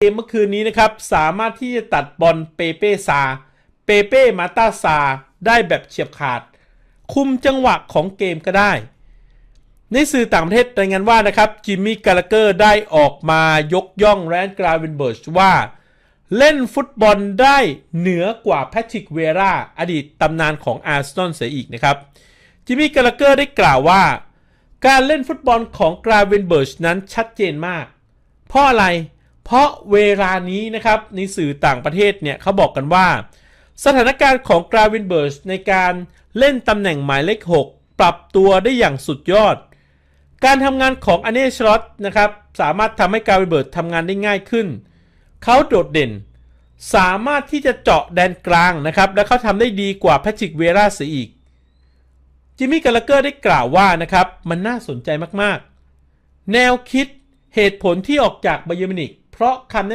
เกมเมื่อคืนนี้นะครับ สามารถที่จะตัดบอลเปเป้ซา เปเป้มาตาซา ได้แบบเฉียบขาด คุมจังหวะของเกมก็ได้ ในสื่อต่างประเทศรายงานว่านะครับจิมมี่กาลเกอร์ได้ออกมายกย่องแรนกราวินเบิร์ชว่า เล่นฟุตบอลได้เหนือกว่าแพทริกเวราอดีตตำนานของอาร์เซนอลเสียอีกนะครับจิมมี่กาลเกอร์ได้กล่าวว่า การเล่นฟุตบอลของกราวินเบิร์ชนั้นชัดเจนมาก เพราะอะไรเพราะเวลานี้นะครับในสื่อต่างประเทศเนี่ยเขาบอกกันว่า สถานการณ์ของกราวินเบิร์ชในการเล่นตำแหน่งหมายเลข 6 ปรับตัวได้อย่างสุดยอด การทำงานของอเนชรอตนะครับสามารถทำให้กราวินเบิร์ชทำงานได้ง่ายขึ้น เขาโดดเด่น สามารถที่จะเจาะแดนกลางนะครับและเขาทำได้ดีกว่าแพทริกเวราเสียอีกจิมมี่กาลเกอร์ได้กล่าวว่านะครับมันน่าสนใจมากๆ แนวคิดเหตุผลที่ออกจากไบเยอร์มินิก เพราะคำ